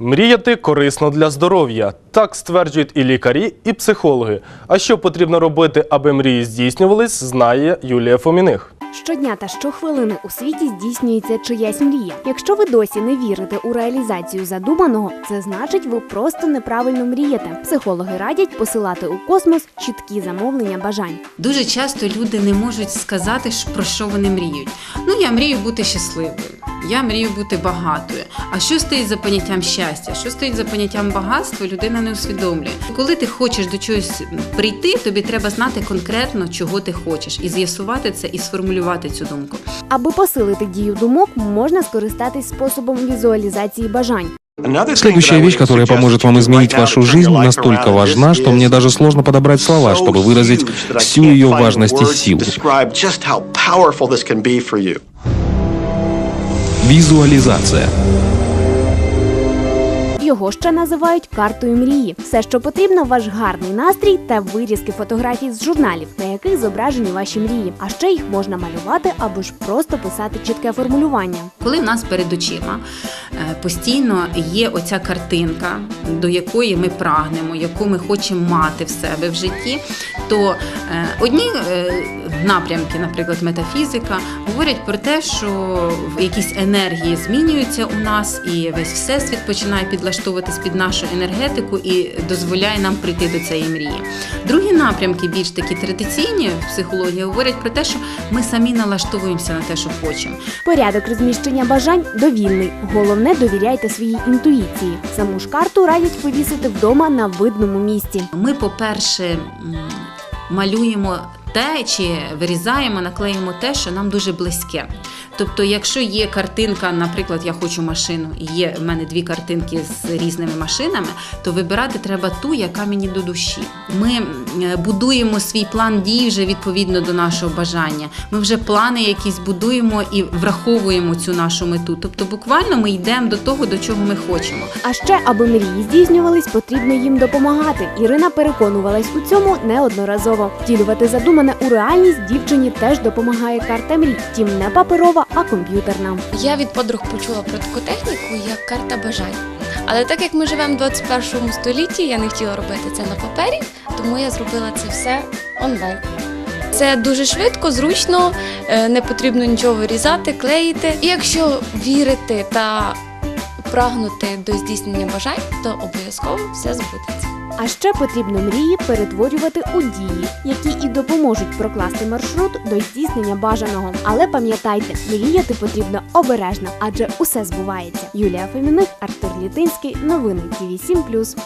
Мріяти корисно для здоров'я. Так стверджують і лікарі, і психологи. А що потрібно робити, аби мрії здійснювались, знає Юлія Фоміних. Щодня та щохвилини у світі здійснюється чиясь мрія. Якщо ви досі не вірите у реалізацію задуманого, це значить, ви просто неправильно мрієте. Психологи радять посилати у космос чіткі замовлення бажань. Дуже часто люди не можуть сказати, про що вони мріють. Ну, я мрію бути щасливою, я мрію бути багатою. А що стоїть за поняттям щастя? Що стоїть за поняттям багатства, людина не усвідомлює. Коли ти хочеш до чогось прийти, тобі треба знати конкретно, чого ти хочеш, і з'ясувати це і сформулювати цю думку. Аби посилити дію думок, можна скористатись способом візуалізації бажань. Следующая вещь, которая поможет вам изменить вашу жизнь, настолько важна, что мне даже сложно подобрать слова, чтобы выразить всю ее важность и силу. Визуализация. Його ще називають картою мрії. Все, що потрібно, ваш гарний настрій та вирізки фотографій з журналів, на яких зображені ваші мрії. А ще їх можна малювати або ж просто писати чітке формулювання. Коли в нас перед очима постійно є оця картинка, до якої ми прагнемо, яку ми хочемо мати в себе в житті, то е, одні е, напрямки, наприклад, метафізика, говорять про те, що якісь енергії змінюються у нас, і весь всесвіт починає підлаштовуватись під нашу енергетику і дозволяє нам прийти до цієї мрії. Другі напрямки, більш такі традиційні в психології, говорять про те, що ми самі налаштовуємося на те, що хочемо. Порядок розміщення бажань довільний. Головне довіряйте своїй інтуїції. Саму ж карту радять повісити вдома на видному місці. Ми, по-перше, малюємо те, чи вирізаємо, наклеїмо те, що нам дуже близьке. Тобто, якщо є картинка, наприклад, я хочу машину, і є в мене дві картинки з різними машинами, то вибирати треба ту, яка мені до душі. Ми будуємо свій план дій вже відповідно до нашого бажання. Ми вже плани якісь будуємо і враховуємо цю нашу мету. Тобто, буквально ми йдемо до того, до чого ми хочемо. А ще, аби мрії здійснювались, потрібно їм допомагати. Ірина переконувалась у цьому неодноразово. Втілювати задумане у реальність дівчині теж допомагає карта мрій. Втім, не паперова, а комп'ютерна. Я від подруг почула про таку техніку, як карта бажань. Але так як ми живемо в 21 столітті, я не хотіла робити це на папері, тому я зробила це все онлайн. Це дуже швидко, зручно, е, не потрібно нічого вирізати, клеїти. І якщо вірити та прагнути до здійснення бажань, то обов'язково все збудеться. А ще потрібно мрії перетворювати у дії, які і допоможуть прокласти маршрут до здійснення бажаного. Але пам'ятайте, мріяти потрібно обережно, адже усе збувається. Юлія Феміних, Артур Літинський, новини ТВ 7+.